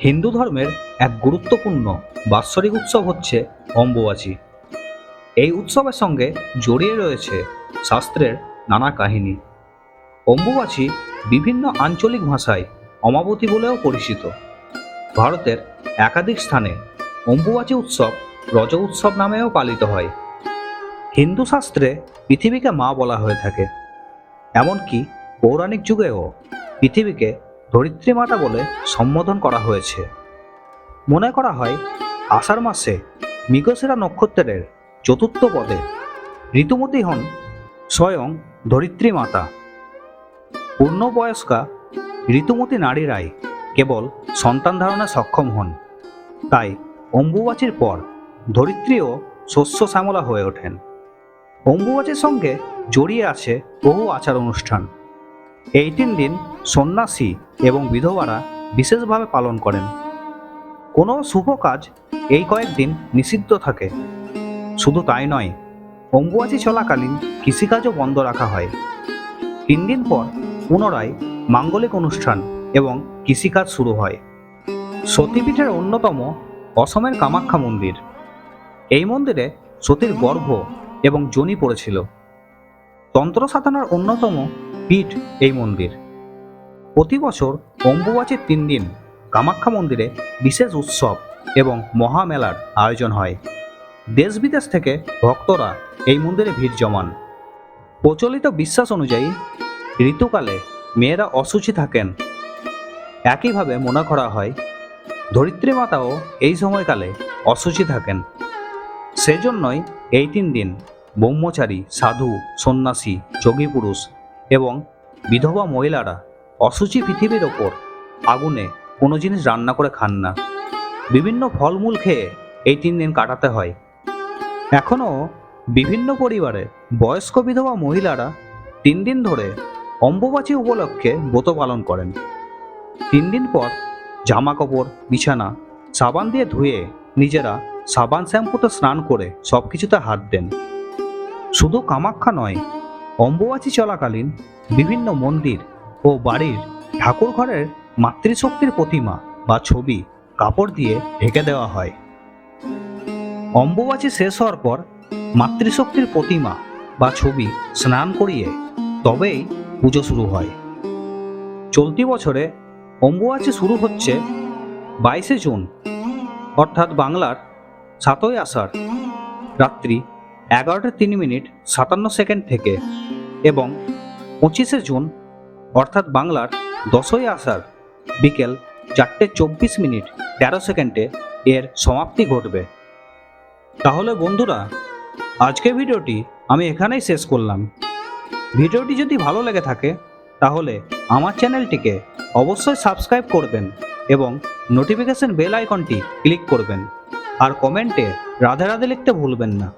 হিন্দু ধর্মের এক গুরুত্বপূর্ণ বাৎসরিক উৎসব হচ্ছে অম্বুবাচী। এই উৎসবের সঙ্গে জড়িয়ে রয়েছে শাস্ত্রের নানা কাহিনী। অম্বুবাচী বিভিন্ন আঞ্চলিক ভাষায় অমাবতী বলেও পরিচিত। ভারতের একাধিক স্থানে অম্বুবাচী উৎসব রজ উৎসব নামেও পালিত হয়। হিন্দু শাস্ত্রে পৃথিবীকে মা বলা হয়ে থাকে। এমনকি পৌরাণিক যুগেও পৃথিবীকে ধরিত্রী মাতা বলে সম্বোধন করা হয়েছে। মনে করা হয়, আষাঢ় মাসে মৃগশিরা নক্ষত্রের চতুর্থ পদে ঋতুমতী হন স্বয়ং ধরিত্রী মাতা। পূর্ণবয়স্কা ঋতুমতী নারীরাই কেবল সন্তান ধারণে সক্ষম হন। তাই অম্বুবাচীর পর ধরিত্রীও শস্য শ্যামলা হয়ে ওঠেন। অম্বুবাচীর সঙ্গে জড়িয়ে আছে বহু আচার অনুষ্ঠান। এই তিন দিন সন্ন্যাসী এবং বিধবারা বিশেষভাবে পালন করেন। কোনো শুভ কাজ এই কয়েকদিন নিষিদ্ধ থাকে। শুধু তাই নয়, অম্বুবাচী চলাকালীন কৃষিকাজও বন্ধ রাখা হয়। তিন দিন পর পুনরায় মাঙ্গলিক অনুষ্ঠান এবং কৃষিকাজ শুরু হয়। সতীপীঠের অন্যতম অসমের কামাখ্যা মন্দির। এই মন্দিরে সতীর গর্ভ এবং জনি পড়েছিল। তন্ত্র সাধনার অন্যতম পীঠ এই মন্দির। প্রতি বছর অম্বুবাচীর তিন দিন কামাখ্যা মন্দিরে বিশেষ উৎসব এবং মহামেলার আয়োজন হয়। দেশ বিদেশ থেকে ভক্তরা এই মন্দিরে ভিড় জমান। প্রচলিত বিশ্বাস অনুযায়ী ঋতুকালে মেয়েরা অসুচি থাকেন। একইভাবে মনে করা হয়, ধরিত্রী মাতাও এই সময়কালে অসুচি থাকেন। সেজন্যই এই তিন দিন ব্রহ্মচারী, সাধু, সন্ন্যাসী, যোগী পুরুষ এবং বিধবা মহিলারা অসুচি পৃথিবীর ওপর আগুনে কোনো জিনিস রান্না করে খান না। বিভিন্ন ফলমূল খেয়ে এই তিন দিন কাটাতে হয়। এখনও বিভিন্ন পরিবারে বয়স্ক বিধবা মহিলারা তিন দিন ধরে অম্বুবাচী উপলক্ষে ব্রত পালন করেন। তিন দিন পর জামা কাপড় বিছানা, সাবান দিয়ে ধুয়ে নিজেরা সাবান শ্যাম্পুতে স্নান করে সব কিছুতে হাত দেন। শুধু কামাখ্যা নয়, অম্বুবাচী চলাকালীন বিভিন্ন মন্দির ও বাড়ির ঠাকুর ঘরের মাতৃশক্তির প্রতিমা বা ছবি কাপড় দিয়ে ঢেকে দেওয়া হয়। অম্বুবাচী শেষ হওয়ার পর মাতৃশক্তির প্রতিমা বা ছবি স্নান করিয়ে তবেই পুজো শুরু হয়। চলতি বছরে অম্বুবাচী শুরু হচ্ছে বাইশে জুন, অর্থাৎ বাংলার সাতই আষাঢ় রাত্রি এগারোটা তিন মিনিট সাতান্ন সেকেন্ড থেকে এবং পঁচিশে জুন অর্থাৎ বাংলার দশই আষাঢ় বিকেল চারটে চব্বিশ মিনিট তেরো সেকেন্ডে এর সমাপ্তি ঘটবে। তাহলে বন্ধুরা, আজকে ভিডিওটি আমি এখানেই শেষ করলাম। ভিডিওটি যদি ভালো লেগে থাকে, তাহলে আমার চ্যানেলটিকে অবশ্যই সাবস্ক্রাইব করবেন এবং নোটিফিকেশন বেল আইকনটি ক্লিক করবেন। আর কমেন্টে রাধে রাধে লিখতে ভুলবেন না।